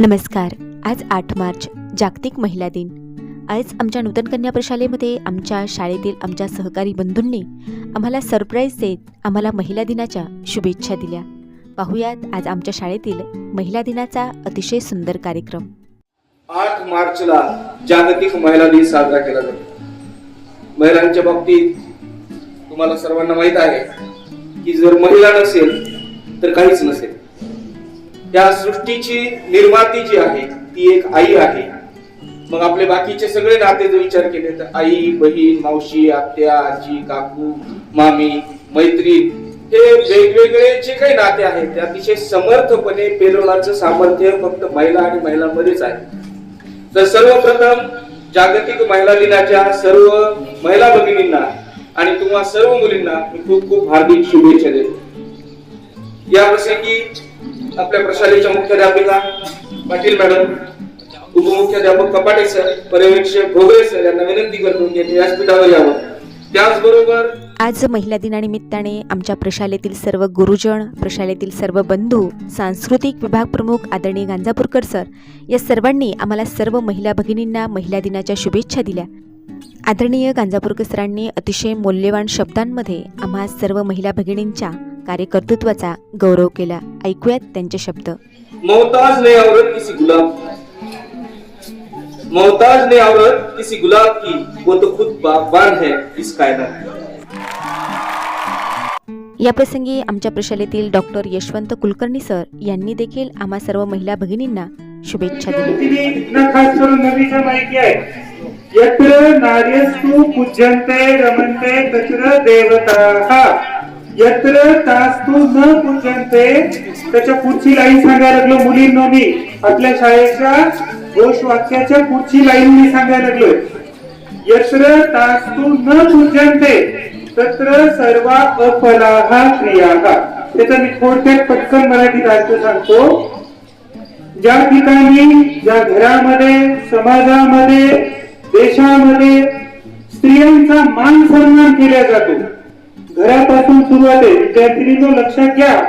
नमस्कार. आज आठ मार्च जागतिक महिला दिन. आज आमच्या नूतन कन्या प्रशालेमध्ये आमच्या शाळेतील आमच्या सहकारी बंधूंनी आम्हाला सरप्राईज देत आम्हाला महिला दिनाच्या शुभेच्छा दिल्या. पाहुयात आज आमच्या शाळेतील महिला दिनाचा अतिशय सुंदर कार्यक्रम. आठ मार्चला जागतिक महिला दिन साजरा केला जातो. महिलांच्या बाबतीत तुम्हाला सर्वांना माहीत आहे की जर महिला नसेल तर काहीच नसेल. त्या सृष्टीची निर्माती जी आहे ती एक आई आहे. मग आपले बाकीचे सगळे नाते जर विचार केले तर आई बहीण मावशी आत्या आजी काकू मामी मैत्रीण हे वेगवेगळे जे काही नाते आहेत ते अतिशय समर्थपणे पेरवण्याचं सामर्थ्य फक्त महिला आणि महिलांमध्येच आहे. तर सर्वप्रथम जागतिक महिला दिनाच्या सर्व महिला भगिनींना आणि तुम्हा सर्व मुलींना मी खूप खूप हार्दिक शुभेच्छा देतो. या प्रसंगी आपल्या प्रशालेच्या मुख्याध्यापिका पाटील मॅडम उपमुख्याध्यापक कपाटे सर पर्यवेक्षक भोगळे सर यांना विनंती करतो की व्यासपीठावर यावं. त्याचबरोबर आज महिला दिनानिमित्ताने आमच्या प्रशालेतील सर्व गुरुजन प्रशालेतील सर्व बंधू सांस्कृतिक विभाग प्रमुख आदरणीय गांजापूरकर सर या सर्वांनी आम्हाला सर्व महिला भगिनींना महिला दिनाच्या शुभेच्छा दिल्या. आदरणीय गांजापूरकर सरांनी अतिशय मौल्यवान शब्दांमध्ये आम्हा सर्व महिला भगिनींच्या कार्यकर्तृत्वाचा गौरव केला. ऐकूयात त्यांचे शब्द. मोहताज ने औरत किसी गुलाब मोहताज ने औरत किसी गुलाब की. वो तो खुद बागबान है इस कायदा या प्रसंगी आमच्या प्रशालेतील डॉक्टर यशवंत कुलकर्णी सर यांनी देखील आम्हा सर्व महिला भगिनींना शुभेच्छा दिल्या. तिने इथनं खास करून नदीच्या माहिती आहे. यत्र नार्यस्तु पूज्यन्ते रमन्ते तत्र देवता. यत्र तास्तू न पूज्यन्ते त्याच्या पुढची लाईन सांगायला लागलो मुलींनो मी. आपल्या शाळेच्या घोष वाक्याच्या पुढची लाईन मी सांगायला लागलोय. यत्र तास्तू न पूज्यन्ते तत्र सर्व अफलाहा क्रिया. त्याचा मी थोडक्यात पटकन मराठीत अर्थ सांगतो. ज्या ठिकाणी ज्या घरामध्ये समाजामध्ये देशामध्ये स्त्रियांचा मान सन्मान केला जातो घरापासून सुरुवात आहे. विद्यार्थिनींनो लक्षात घ्या.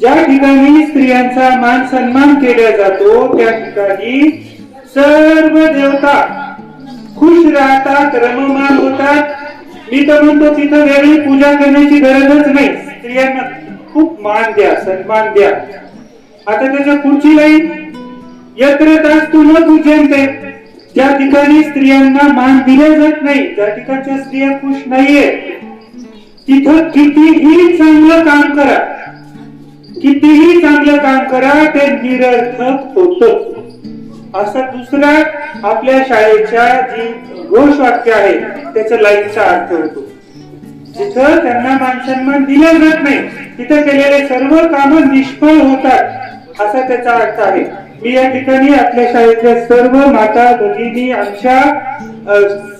ज्या ठिकाणी स्त्रियांचा मान सन्मान केला जातो त्या ठिकाणी सर्व देवता खुश राहतात रममान होतात. मी तर म्हणतो तिथं वेगळी पूजा करण्याची गरजच नाही. स्त्रियांना खूप मान द्या सन्मान द्या. आता त्याच्या पुढची लाईन यत्र तास तू. न पूजनते ज्या ठिकाणी स्त्रियांना मान दिले जात नाही ज्या ठिकाणच्या स्त्रिया खुश नाहीये. तिथं कितीही चांगलं काम करा कितीही चांगलं काम करा ते निरर्थक होत. असा दुसरा आपल्या शाळेच्या जी घोषवाक्य आहे त्याच्या लाईफचा अर्थ होतो. जिथं त्यांना मानसन्मान दिला जात नाही तिथं केलेले सर्व काम निष्फळ होतात असा त्याचा अर्थ आहे. मी या ठिकाणी आपल्या शाळेतल्या सर्व माता भगिनी आमच्या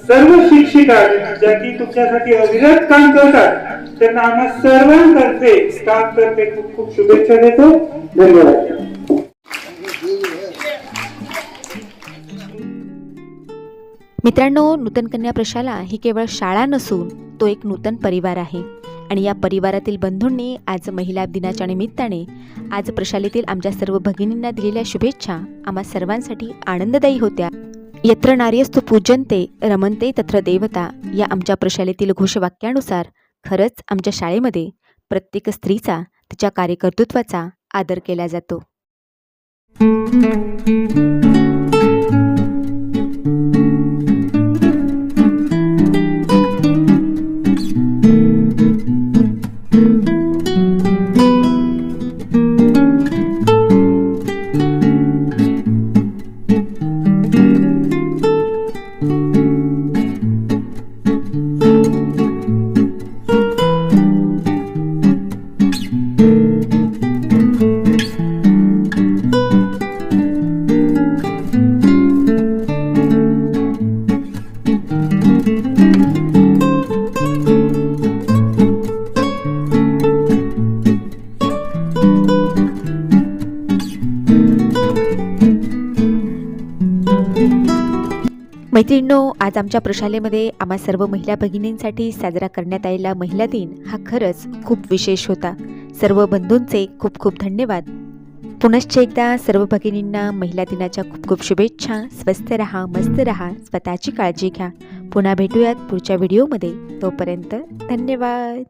सर्व शिक्षिका ज्या की तुमच्यासाठी अविरत काम करतात त्यांना आम्हा सर्वांतर्फे काम करते खूप खूप शुभेच्छा देतो. धन्यवाद. मित्रांनो नूतन कन्या प्रशाला ही केवळ शाळा नसून तो एक नूतन परिवार आहे. आणि या परिवारातील बंधूंनी आज महिला दिनाच्या निमित्ताने आज प्रशालेतील आमच्या सर्व भगिनींना दिलेल्या शुभेच्छा आम्हा सर्वांसाठी आनंददायी होत्या. यत्र नार्यस्तु पूजनते रमनते तत्र देवता. या आमच्या प्रशालेतील घोषवाक्यानुसार खरंच आमच्या शाळेमध्ये प्रत्येक स्त्रीचा तिच्या कार्यकर्तृत्वाचा आदर केला जातो. मैत्रिणींनो आज आमच्या प्रशालेमध्ये आम्हा सर्व महिला भगिनींसाठी साजरा करण्यात आलेला महिला दिन हा खरंच खूप विशेष होता. सर्व बंधूंचे खूप खूप धन्यवाद. पुनश्च एकदा सर्व भगिनींना महिला दिनाच्या खूप खूप शुभेच्छा. स्वस्त रहा मस्त रहा स्वतःची काळजी घ्या. पुन्हा भेटूयात पुढच्या व्हिडिओमध्ये. तोपर्यंत धन्यवाद.